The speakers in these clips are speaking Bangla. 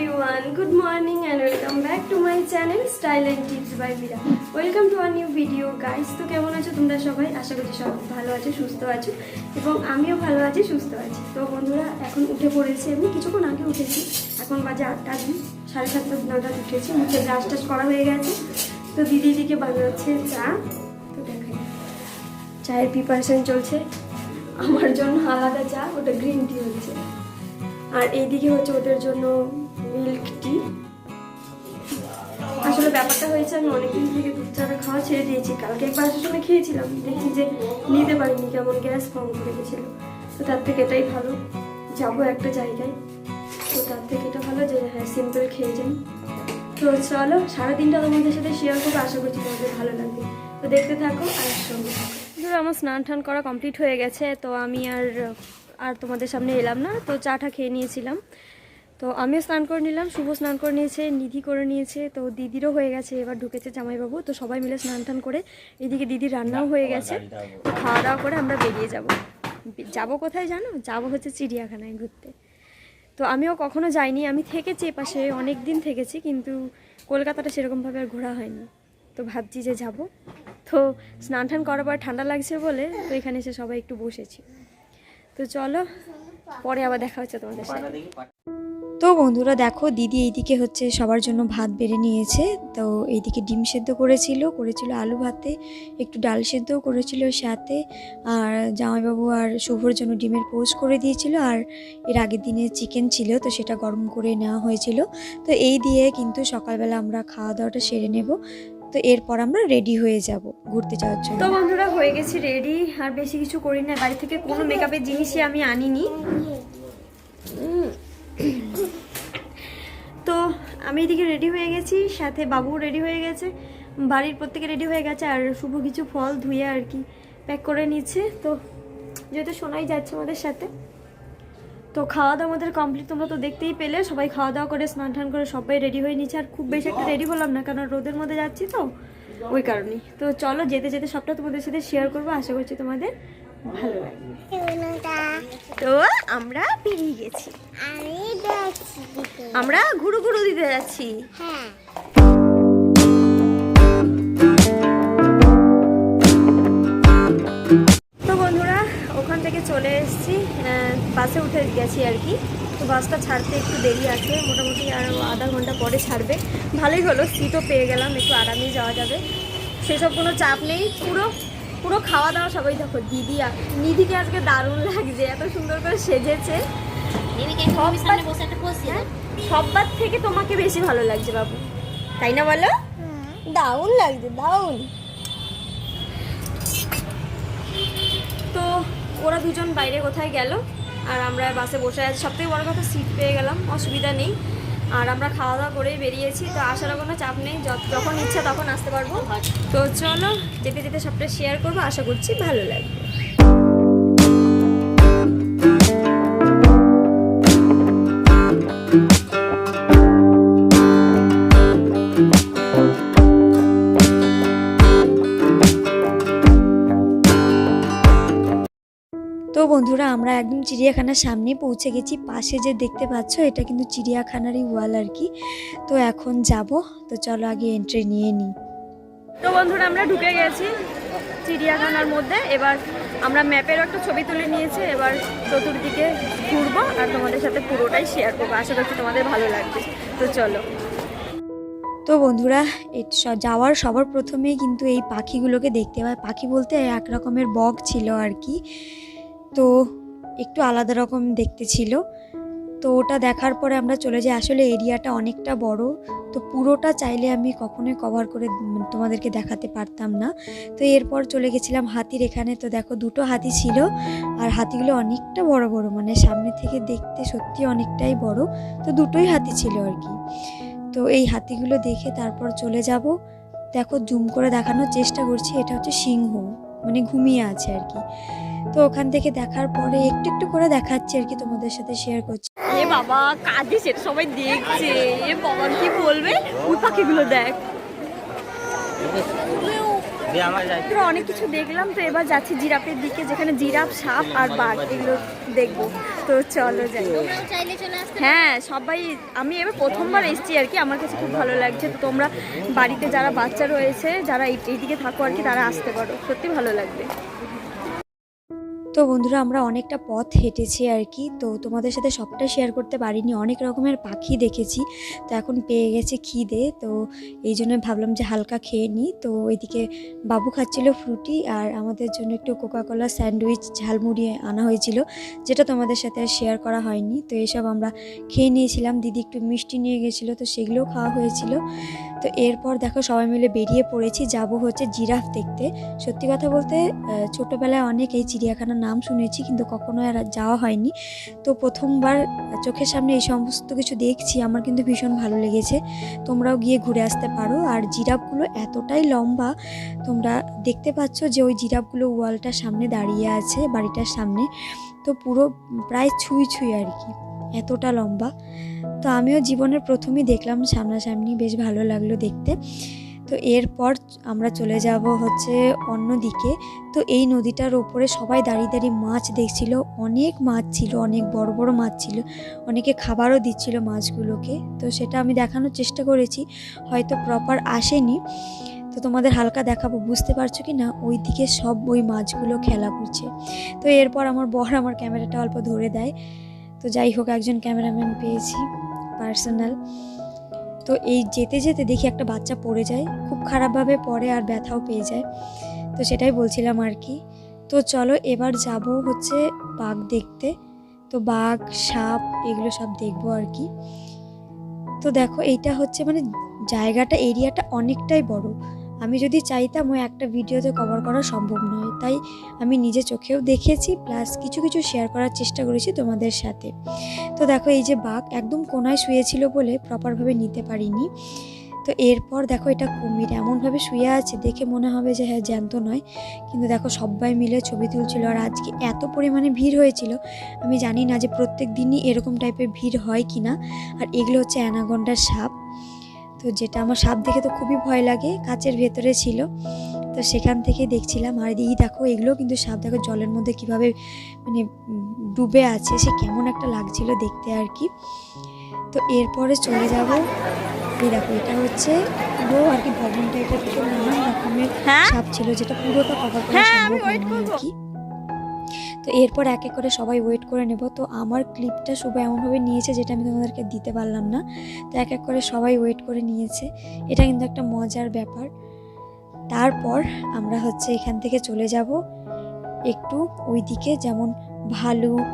everyone, good morning and welcome back to my channel Style and Tips by Mira. Welcome to our new video guys. তো কেমন আছো তোমরা সবাই? আশা করছি সব ভালো আছো সুস্থ আছো এবং আমিও ভালো আছি সুস্থ আছি। তো বন্ধুরা এখন উঠে পড়েছি আমি। কিছুক্ষণ আগে উঠেছি। এখন বাজে আটটা দিন সাড়ে সাতটা নাগাদ উঠেছি। মুখে ব্রাশ টাশ করা হয়ে গেছে। তো দিদি দিকে বানাচ্ছে চা। তো দেখাই চায়ের প্রিপারেশন চলছে। আমার জন্য আলাদা চা ওটা গ্রিন টি হচ্ছে। আর এইদিকে হচ্ছে ওদের জন্য মিল্ক টি। আসলে ব্যাপারটা হয়েছে, আমি অনেকদিন থেকে দুধ চাটা খাওয়া ছেড়ে দিয়েছি। কালকে একবার আসার সময় খেয়েছিলাম, দেখছি যে নিতে পারিনি, কেমন গ্যাস ফর্ম করে গেছিল। তো তার থেকে এটাই ভালো, যাব একটা জায়গায়। তো তার থেকে এটা ভালো যে হ্যাঁ সিম্পল খেয়ে যাই। তো চলো, সারাদিনটা তোমাদের সাথে শেয়ার করব, আশা করছি তোমাদের ভালো লাগবে। তো দেখতে থাকো আর সঙ্গে থাকো। আমার স্নান টান করা কমপ্লিট হয়ে গেছে, তো আমি আর আর তোমাদের সামনে এলাম না, তো চাটা খেয়ে নিয়েছিলাম। তো আমিও স্নান করে নিলাম শুভ স্নান করে নিয়েছে নিধি করে নিয়েছে তো দিদিরও হয়ে গেছে এবার ঢুকেছে জামাইবাবু তো সবাই মিলে স্নান টান করে এদিকে দিদির রান্নাও হয়ে গেছে। তো খাওয়া দাওয়া করে আমরা বেরিয়ে যাব। যাব কোথায় জানো? যাব হচ্ছে চিড়িয়াখানায় ঘুরতে। তো আমিও কখনো যাইনি আমি থেকেছি এ পাশে অনেক দিন থেকেছি কিন্তু কলকাতাটা সেরকমভাবে আর ঘোরা হয়নি। তো ভাবছি যে যাব। তো স্নান টান করার পর ঠান্ডা লাগছে বলে তো এখানে এসে সবাই একটু বসেছি। তো চলো পরে আবার দেখা হচ্ছে তোমাদের সাথে। তো বন্ধুরা দেখো দিদি এইদিকে হচ্ছে সবার জন্য ভাত বেড়ে নিয়েছে। তো এইদিকে ডিম সেদ্ধ করেছিল করেছিল আলু ভাতে একটু ডাল সেদ্ধও করেছিল সাথে। আর জামাইবাবু আর শুভর জন্য ডিমের পোস্ট করে দিয়েছিল আর এর আগের দিনে চিকেন ছিল তো সেটা গরম করে নেওয়া হয়েছিল। তো এই দিয়ে কিন্তু সকালবেলা আমরা খাওয়া দাওয়াটা সেরে নেব। তো এরপর আমরা রেডি হয়ে যাব ঘুরতে যাওয়ার জন্য। তো বন্ধুরা হয়ে গেছি রেডি। আর বেশি কিছু করি না বাড়ি থেকে কোনো মেকআপের জিনিসই আমি আনিনি। তো আমি এদিকে রেডি হয়ে গেছি, সাথে বাবু রেডি হয়ে গেছে। বাড়ির প্রত্যেকে রেডি হয়ে গেছে, আর শুভ কিছু ফল, ধুয়ে আর কি প্যাক করে নিচ্ছে। তো যেহেতু শোনাই যাচ্ছে আমাদের সাথে, তো খাওয়া দাওয়া আমাদের কমপ্লিট তোমরা তো দেখতেই পেলে, সবাই খাওয়া দাওয়া করে, স্নান টান করে সবাই রেডি হয়ে নিচ্ছে। আর খুব বেশি একটা রেডি হলাম না, কারণ রোদের মধ্যে যাচ্ছি তো, ওই কারণেই। তো চলো যেতে যেতে সবটা তোমাদের সাথে শেয়ার করব, আশা করছি তোমাদের ভালো লাগবে তো আমরা বেরিয়ে গেছি। আমি আমরা ঘুরু ঘুরু দিতে যাচ্ছি। হ্যাঁ। তো বন্ধুরা ওখান থেকে চলে এসেছি। বাসে উঠে গেছি আর কি। তো বাসটা ছাড়তে একটু দেরি আছে। মোটামুটি আর আধা ঘণ্টা পরে ছাড়বে। ভালোই হলো সিটও পেয়ে গেলাম। একটু আরামে যাওয়া যাবে। সেসব কোনো চাপ নেই। পুরো পুরো খাওয়া দাওয়া সবাই দেখো দিদি নিধিকে আজকে দারুণ লাগছে এত সুন্দর করে সেজেছে। হ্যাঁ, সববার থেকে তোমাকে বেশি ভালো লাগছে বাবু। তাই না বলো? দারুণ লাগছে দারুণ। তো ওরা দুজন বাইরে কোথায় গেল? আর আমরা বাসে বসে আছি। সব থেকে বড় কথা সিট পেয়ে গেলাম অসুবিধা নেই। আর আমরা খাওয়া দাওয়া করেই বেরিয়েছি, তো আসার কোনো চাপ নেই যখন ইচ্ছা তখন আসতে পারব। তো চলো, যেতে যেতে সবটা শেয়ার করব, আশা করছি ভালো লাগবে। বন্ধুরা আমরা একদম চিড়িয়াখানার সামনে পৌঁছে গেছি। পাশে যে দেখতে পাচ্ছ এটা কিন্তু চিড়িয়াখানারই ওয়াল আর কি। তো এখন যাব। তো চলো আগে এন্ট্রি নিয়ে নিই তো বন্ধুরা আমরা ঢুকে গেছি চিড়িয়াখানার মধ্যে। এবার আমরা ম্যাপেরও একটা ছবি তুলে নিয়েছি। এবার চতুর্দিকে ঘুরবো আর তোমাদের সাথে পুরোটাই শেয়ার করব। আশা করছি তোমাদের ভালো লাগবে। তো চলো। তো বন্ধুরা যাওয়ার সবার প্রথমেই কিন্তু এই পাখিগুলোকে দেখতে পাই পাখি বলতে এক রকমের বক ছিল আর কি। তো একটু আলাদা রকম দেখতে ছিল। তো ওটা দেখার পরে আমরা চলে যাই। আসলে এরিয়াটা অনেকটা বড়। তো পুরোটা চাইলে আমি কখনোই কভার করে তোমাদেরকে দেখাতে পারতাম না। তো এরপর চলে গেছিলাম হাতির এখানে। তো দেখো দুটো হাতি ছিল আর হাতিগুলো অনেকটা বড় বড়। মানে সামনে থেকে দেখতে সত্যি অনেকটাই বড়। তো দুটোই হাতি ছিল আর কি। তো এই হাতিগুলো দেখে তারপর চলে যাব। দেখো জুম করে দেখানোর চেষ্টা করছি। এটা হচ্ছে সিংহ। মানে ঘুমিয়ে আছে আর কি। তো ওখান থেকে দেখার পরে একটু একটু করে দেখাচ্ছি আর কি তোমাদের সাথে শেয়ার করছি। এ বাবা কাঁদে সেটা সবাই দেখছে। এ বাবা, কি বলবে? ওই পাখিগুলো দেখ। অনেক কিছু দেখলাম, তো এবার যাচ্ছি জিরাফের দিকে, যেখানে জিরাফ, সাপ আর বাঘ, এগুলো দেখব। তো চলো যাই। হ্যাঁ সবাই, আমি এবার প্রথমবার এসেছি আর কি, আমার কাছে খুব ভালো লাগছে। তো তোমরা বাড়িতে যারা বাচ্চা রয়েছে, যারা এই- এইদিকে থাকো আর কি, তারা আসতে পারো। সত্যি ভালো লাগবে। তো বন্ধুরা, আমরা অনেকটা পথ হেঁটেছি আর কি। তো তোমাদের সাথে সবটা শেয়ার করতে পারিনি। অনেক রকমের পাখি দেখেছি। তো এখন পেয়ে গেছে খিদে। তো এই জন্য ভাবলাম যে হালকা খেয়ে নিই। তো ওইদিকে বাবু খাচ্ছিল ফ্রুটি আর আমাদের জন্য একটু কোকাকোলা স্যান্ডউইচ ঝালমুড়ি আনা হয়েছিল, যেটা তোমাদের সাথে আর শেয়ার করা হয়নি। তো এসব আমরা খেয়ে নিয়েছিলাম। দিদি একটু মিষ্টি নিয়ে গেছিল, তো সেগুলোও খাওয়া হয়েছিল। তো এরপর দেখো সবাই মিলে বেরিয়ে পড়েছি, যাব হচ্ছে জিরাফ দেখতে। সত্যি কথা বলতে ছোটোবেলায় অনেক এই চিড়িয়াখানার নাম শুনেছি, কিন্তু কখনো আর যাওয়া হয়নি। তো প্রথমবার চোখের সামনে এই সমস্ত কিছু দেখছি, আমার কিন্তু ভীষণ ভালো লেগেছে। তোমরাও গিয়ে ঘুরে আসতে পারো। আর জিরাফগুলো এতটাই লম্বা, তোমরা দেখতে পাচ্ছ যে ওই জিরাফগুলো ওয়ালটার সামনে দাঁড়িয়ে আছে, বাড়িটার সামনে। তো পুরো প্রায় ছুঁই ছুঁই আর কি। এতটা লম্বা। তো আমিও জীবনের প্রথমেই দেখলাম সামনাসামনি বেশ ভালো লাগল দেখতে। তো এরপর আমরা চলে যাব হচ্ছে অন্য দিকে। তো এই নদীটার ওপরে সবাই দাঁড়িয়ে দাঁড়িয়ে মাছ দেখছিল। অনেক মাছ ছিল, অনেক বড় বড় মাছ ছিল। অনেকে খাবারও দিচ্ছিল মাছগুলোকে। তো সেটা আমি দেখানোর চেষ্টা করেছি। হয়তো প্রপার আসেনি। তো তোমাদের হালকা দেখাবো, বুঝতে পারছ কি না? ওই দিকে সব ওই মাছগুলো খেলা করছে। তো এরপর আমার বর আমার ক্যামেরাটা অল্প ধরে দেয়। তো যাই হোক, একজন ক্যামেরাম্যান পেয়েছি, পার্সোনাল। তো এই যেতে যেতে দেখি একটা বাচ্চা পড়ে যায়, খুব খারাপভাবে পড়ে আর ব্যথাও পেয়ে যায়। তো সেটাই বলছিলাম আর কি। তো চলো এবার যাব হচ্ছে বাঘ দেখতে। তো বাঘ, সাপ এগুলো সব দেখব আর কি। তো দেখো এইটা হচ্ছে মানে জায়গাটা, এরিয়াটা অনেকটাই বড়। আমি যদি চাইতাম ওই একটা ভিডিওতে কভার করা সম্ভব নয়, তাই আমি নিজে চোখেও দেখেছি প্লাস কিছু কিছু শেয়ার করার চেষ্টা করেছি তোমাদের সাথে। তো দেখো, এই যে বাঘ একদম কোনায় শুয়েছিল বলে প্রপারভাবে নিতে পারিনি। তো এরপর দেখো, এটা কুমির এমনভাবে শুয়ে আছে, দেখে মনে হবে যে হ্যাঁ জ্যান্ত নয়। কিন্তু দেখো সবাই মিলে ছবি তুলছিল আর আজকে এত পরিমাণে ভিড় হয়েছিল, আমি জানি না যে প্রত্যেক দিনই এরকম টাইপের ভিড় হয় কি না আর এগুলো হচ্ছে অ্যানাগন্ডার সাপ। তো যেটা আমার সাপ দেখে তো খুবই ভয় লাগে কাচের ভেতরে ছিল। তো সেখান থেকে দেখছিলাম আর এই দেখো এগুলো কিন্তু সাপ দেখো জলের মধ্যে কীভাবে মানে ডুবে আছে সে কেমন একটা লাগছিল দেখতে আর কি। তো এরপরে চলে যাব এই দেখো এটা হচ্ছে পুরো আর কি ভবন টাইপের নানান রকমের হ্যাঁ? সাপ ছিল যেটা পুরোটা কভার করা হ্যাঁ, সম্ভব আর কি। তো এরপর এক এক করে সবাই ওয়েট করে নেব। তো আমার ক্লিপটা শুভ এমনভাবে নিয়েছে যেটা আমি তোমাদেরকে দিতে পারলাম না। তো এক এক করে সবাই ওয়েট করে নিয়েছে। এটা কিন্তু একটা মজার ব্যাপার। তারপর আমরা হচ্ছে এখান থেকে চলে যাব। একটু ওই দিকে যেমন ভালুক,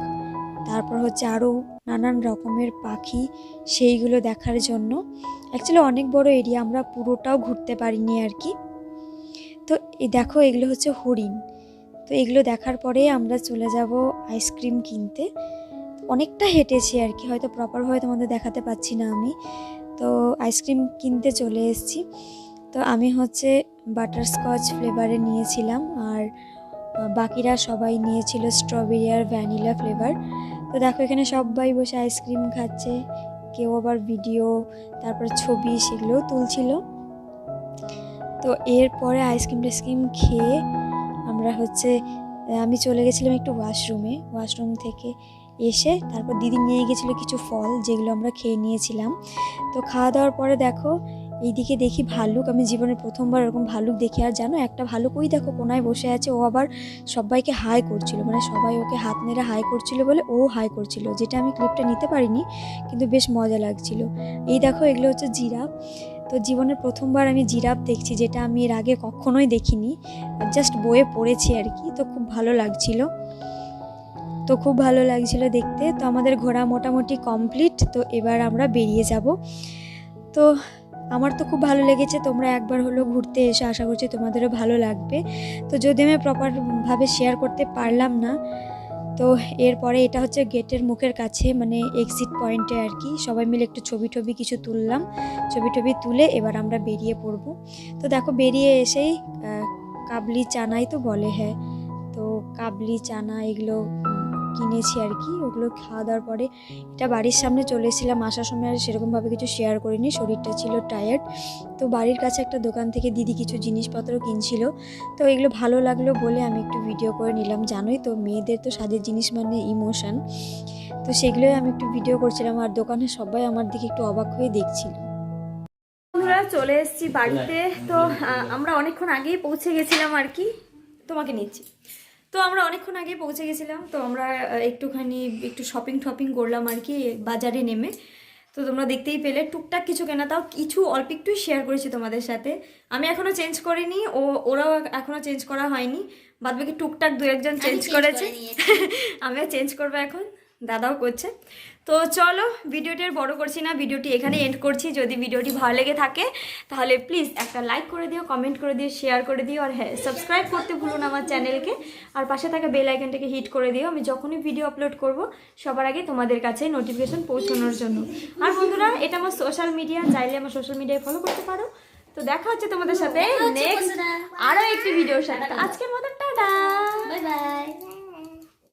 তারপর হচ্ছে আরও নানান রকমের পাখি, সেইগুলো দেখার জন্য। অ্যাকচুয়ালি অনেক বড় এরিয়া আমরা পুরোটাও ঘুরতে পারিনি আর কি। তো এই দেখো এগুলো হচ্ছে হরিণ। তো এগুলো দেখার পরে আমরা চলে যাব আইসক্রিম কিনতে। অনেকটা হেঁটেছি আর কি, হয়তো প্রপারভাবে তোমাদের দেখাতে পাচ্ছি না আমি। তো আইসক্রিম কিনতে চলে এসেছি। তো আমি হচ্ছে বাটারস্কচ ফ্লেভারে নিয়েছিলাম আর বাকিরা সবাই নিয়েছিল স্ট্রবেরি আর ভ্যানিলা ফ্লেভার তো দেখো এখানে সবাই বসে আইসক্রিম খাচ্ছে, কেউ আবার ভিডিও তারপর ছবি সেগুলোও তুলছিল। তো এরপরে আইসক্রিম টাইসক্রিম খেয়ে আমরা হচ্ছে আমি চলে গেছিলাম একটু ওয়াশরুমে ওয়াশরুম থেকে এসে তারপর দিদি নিয়ে গেছিল কিছু ফল, যেগুলো আমরা খেয়ে নিয়েছিলাম। তো খাওয়া দাওয়ার পরে দেখো, এইদিকে দেখি ভালুক আমি জীবনের প্রথমবার এরকম ভালুক দেখি। আর জানো, একটা ভালুক ওই দেখো কোনায় বসে আছে। ও আবার সবাইকে হাই করছিল। মানে সবাই ওকে হাত মেরে হাই করছিল বলে ও হাই করছিল, যেটা আমি ক্লিপটা নিতে পারিনি, কিন্তু বেশ মজা লাগছিল। এই দেখো, এগুলো হচ্ছে জিরাফ তো জীবনের প্রথমবার আমি জিরাফ দেখছি, যেটা আমি এর আগে কখনোই দেখিনি জাস্ট বইয়ে পড়েছি আর কি, তো খুব ভালো লাগছিল। তো খুব ভালো লাগছিল দেখতে, তো আমাদের ঘোরা মোটামুটি কমপ্লিট তো এবার আমরা বেরিয়ে যাব। তো আমার তো খুব ভালো লেগেছে, তোমরা একবার হলো ঘুরতে এসে আশা করছি তোমাদেরও ভালো লাগবে। তো যদি আমি প্রপারভাবে শেয়ার করতে পারলাম না তো এরপরে এটা হচ্ছে গেটের মুখের কাছে মানে এক্সিট পয়েন্টে আর কি। সবাই মিলে একটু ছবি টবি কিছু তুললাম। ছবি টবি তুলে এবার আমরা বেরিয়ে পড়ব। তো দেখো বেরিয়ে এসেই কাবলি চানাই তো বলে হ্যাঁ। তো কাবলি চানা এগুলো কিনেছি আর কি ওগুলো খাওয়া দাওয়ার পরে এটা বাড়ির সামনে চলে এসেছিলাম আসার সময় আর সেরকমভাবে কিছু শেয়ার করিনি শরীরটা ছিল টায়ার্ড তো বাড়ির কাছে একটা দোকান থেকে দিদি কিছু জিনিসপত্র কিনছিল। তো এগুলো ভালো লাগল বলে আমি একটু ভিডিও করে নিলাম জানোই তো মেয়েদের তো সাজের জিনিস মানে ইমোশন তো সেগুলোই আমি একটু ভিডিও করছিলাম আর দোকানে সবাই আমার দিকে একটু অবাক হয়ে দেখছিল। বন্ধুরা চলে এসেছি বাড়িতে। তো আমরা অনেকক্ষণ আগেই পৌঁছে গেছিলাম আর কি। তোমাকে নিচ্ছি। তো আমরা অনেকক্ষণ আগে পৌঁছে গেছিলাম তো আমরা একটুখানি একটু শপিং টপিং করলাম আর কি বাজারে নেমে। তো তোমরা দেখতেই পেলে টুকটাক কিছু কেনা তাও কিছু অল্প একটুই শেয়ার করেছি তোমাদের সাথে। আমি এখনও চেঞ্জ করিনি ও ওরাও এখনও চেঞ্জ করা হয়নি। বাদ বাকি টুকটাক দু একজন চেঞ্জ করেছে। আমিও চেঞ্জ করব এখন। দাদাও করছে। তো চলো ভিডিওটি আর বড় করছি না ভিডিওটি এখানে এন্ড করছি। যদি ভিডিওটি ভালো লেগে থাকে তাহলে প্লিজ একটা লাইক করে দিও কমেন্ট করে দিও শেয়ার করে দিও আর হ্যাঁ সাবস্ক্রাইব করতে ভুলুন আমার চ্যানেলকে আর পাশে থাকা বেল আইকনটাকে হিট করে দিও। আমি যখনই ভিডিও আপলোড করব সবার আগে তোমাদের কাছে নোটিফিকেশন পৌঁছানোর জন্য। আর বন্ধুরা এটা আমার সোশ্যাল মিডিয়া চাইলে আমার সোশ্যাল মিডিয়ায় ফলো করতে পারো। তো দেখা হচ্ছে তোমাদের সাথে নেক্সট আরও একটি ভিডিওর সাথে। আজকের মতো টাটা। Bye bye